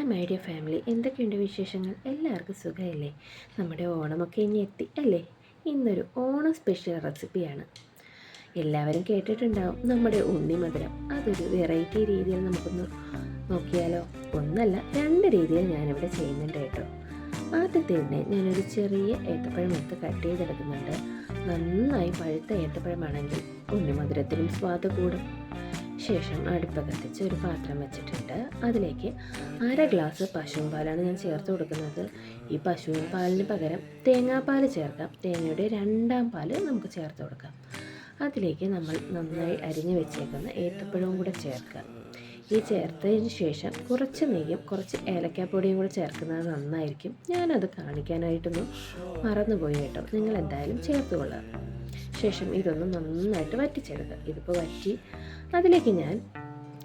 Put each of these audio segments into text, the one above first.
Hi my dear family. എന്തൊക്കെയുണ്ട് വിശേഷങ്ങൾ? എല്ലാവർക്കും സുഖമല്ലേ? നമ്മുടെ ഓണമൊക്കെ ഇനി എത്തി അല്ലേ? ഇന്നൊരു ഓണം സ്പെഷ്യൽ റെസിപ്പിയാണ് എല്ലാവരും കേട്ടിട്ടുണ്ടാവും നമ്മുടെ ഉണ്ണിമധുരം. അതൊരു വെറൈറ്റി രീതിയിൽ നമുക്കൊന്ന് നോക്കിയാലോ? ഒന്നല്ല രണ്ട് രീതിയിൽ ഞാനിവിടെ ചെയ്യുന്നുണ്ട് കേട്ടോ. ആദ്യത്തെ തന്നെ ഞാനൊരു ചെറിയ ഏത്തപ്പഴം എടുത്ത് കട്ട് ചെയ്തെടുക്കുന്നുണ്ട്. നന്നായി പഴുത്ത ഏത്തപ്പഴമാണെങ്കിൽ ഉണ്ണിമധുരത്തിനും സ്വാദ് കൂടും. ശേഷം അടുപ്പ് കത്തിച്ച് ഒരു പാത്രം വെച്ചിട്ടുണ്ട്. അതിലേക്ക് അര ഗ്ലാസ് പശുവും പാലാണ് ഞാൻ ചേർത്ത് കൊടുക്കുന്നത്. ഈ പശുവിൻ പാലിന് പകരം തേങ്ങാപ്പാൽ ചേർക്കാം. തേങ്ങയുടെ രണ്ടാം പാൽ നമുക്ക് ചേർത്ത് കൊടുക്കാം. അതിലേക്ക് നമ്മൾ നന്നായി അരിഞ്ഞു വെച്ചേക്കുന്ന ഏത്തപ്പഴവും കൂടെ ചേർക്കുക ഈ ചേർത്തതിന് ശേഷം കുറച്ച് നെയ്യും കുറച്ച് ഏലക്കാപ്പൊടിയും കൂടെ ചേർക്കുന്നത് നന്നായിരിക്കും. ഞാനത് കാണിക്കാനായിട്ടൊന്നും മറന്നുപോയി കേട്ടോ. നിങ്ങൾ എന്തായാലും ചേർത്തുകൊള്ളുക ശേഷം ഇതൊന്ന് നന്നായിട്ട് വറ്റിച്ചെടുക്കുക. ഇതിപ്പോൾ വറ്റി അതിലേക്ക് ഞാൻ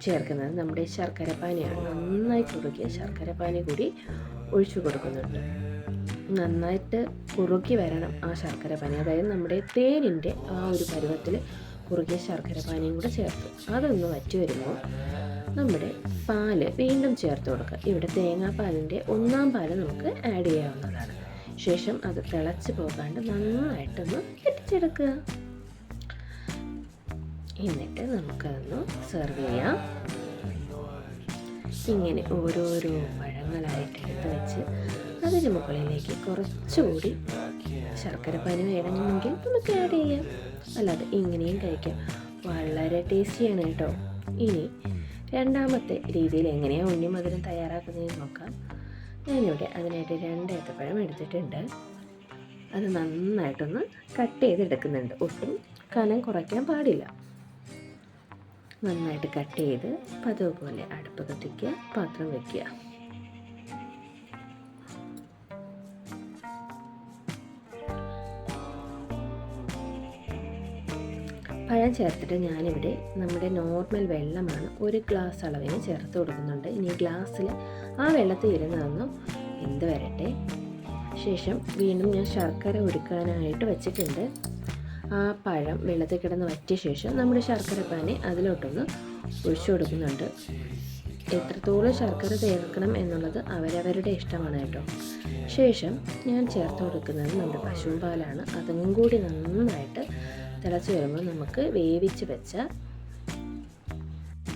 ചേർക്കുന്നത് നമ്മുടെ ശർക്കര പാനിയാണ്. നന്നായി കുറുകിയ ശർക്കരപ്പാനി കൂടി ഒഴിച്ചു കൊടുക്കുന്നുണ്ട്. നന്നായിട്ട് കുറുക്കി വരണം ആ ശർക്കര പാനി. അതായത് നമ്മുടെ തേനിന്റെ ആ ഒരു പരുവത്തിൽ കുറുകിയ ശർക്കര പാനിയും കൂടെ ചേർത്ത് അതൊന്ന് വറ്റി വരുമ്പോൾ നമ്മുടെ പാൽ വീണ്ടും ചേർത്ത് കൊടുക്കുക. ഇവിടെ തേങ്ങാപ്പാലിന്റെ ഒന്നാം പാൽ നമുക്ക് ആഡ് ചെയ്യാവുന്നതാണ്. ശേഷം അത് തിളച്ച് പോകാണ്ട് നന്നായിട്ടൊന്ന് കെട്ടിച്ചെടുക്കുക എന്നിട്ട് നമുക്കതൊന്ന് സെർവ് ചെയ്യാം. ഇങ്ങനെ ഓരോരോ പഴങ്ങളായിട്ട് എടുത്ത് വെച്ച് അതിന് മുകളിലേക്ക് കുറച്ചുകൂടി ശർക്കര പനി വേണമെങ്കിൽ നമുക്ക് ആഡ് ചെയ്യാം. അല്ലാതെ ഇങ്ങനെയും കഴിക്കാം. വളരെ ടേസ്റ്റിയാണ് കേട്ടോ. ഇനി രണ്ടാമത്തെ രീതിയിൽ എങ്ങനെയാണ് ഉണ്ണിമധുരം തയ്യാറാക്കുന്നതെന്ന് നോക്കാം. ഞാനിവിടെ അതിനായിട്ട് രണ്ട് ഏത്തപ്പഴം എടുത്തിട്ടുണ്ട്. അത് നന്നായിട്ടൊന്ന് കട്ട് ചെയ്തെടുക്കുന്നുണ്ട്. ഒട്ടും കനം കുറയ്ക്കാൻ പാടില്ല. നന്നായിട്ട് കട്ട് ചെയ്ത് പതിവ് പോലെ അടുപ്പ് കത്തിക്കുക പാത്രം വയ്ക്കുക പഴം ചേർത്തിട്ട് ഞാനിവിടെ നമ്മുടെ നോർമൽ വെള്ളമാണ് ഒരു ഗ്ലാസ് അളവിന് ചേർത്ത് കൊടുക്കുന്നുണ്ട്. ഇനി ഗ്ലാസ്സിൽ ആ വെള്ളത്തിൽ ഇരുന്നതൊന്നും എന്ത് വരട്ടെ ശേഷം വീണ്ടും ഞാൻ ശർക്കര ഉരുക്കാനായിട്ട് വെച്ചിട്ടുണ്ട്. ആ പഴം വെള്ളത്തിൽ കിടന്ന് വറ്റിയ ശേഷം നമ്മുടെ ശർക്കര പാനി അതിലോട്ടൊന്ന് ഒഴിച്ചു കൊടുക്കുന്നുണ്ട്. എത്രത്തോളം ശർക്കര ചേർക്കണം എന്നുള്ളത് അവരവരുടെ ഇഷ്ടമാണ് കേട്ടോ. ശേഷം ഞാൻ ചേർത്ത് കൊടുക്കുന്നത് നമ്മുടെ പശുവും പാലാണ്. അതും കൂടി നന്നായിട്ട് തിളച്ച് വരുമ്പോൾ നമുക്ക് വേവിച്ച് വെച്ച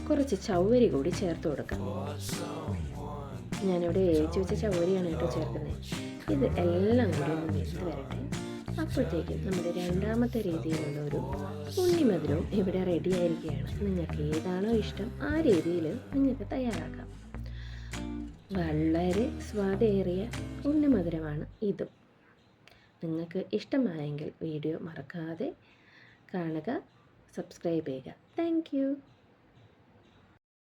കുറച്ച് ചവരി കൂടി ചേർത്ത് കൊടുക്കാം. ഞാനിവിടെ വേവിച്ച് വെച്ച ചവ്വരിയാണ് കേട്ടോ ചേർക്കുന്നത്. ഇത് എല്ലാം കൂടി ഒന്ന് വെന്ത് വരട്ടെ അപ്പോഴത്തേക്കും നമ്മുടെ രണ്ടാമത്തെ രീതിയിലുള്ള ഒരു ഉണ്ണിമധുരവും ഇവിടെ റെഡി ആയിരിക്കുകയാണ്. നിങ്ങൾക്ക് ഏതാണോ ഇഷ്ടം ആ രീതിയിൽ നിങ്ങൾക്ക് തയ്യാറാക്കാം. വളരെ സ്വാദേറിയ ഉണ്ണിമധുരമാണ് ഇതും. നിങ്ങൾക്ക് ഇഷ്ടമായെങ്കിൽ വീഡിയോ മറക്കാതെ കാണുക സബ്സ്ക്രൈബ് ചെയ്യുക. താങ്ക്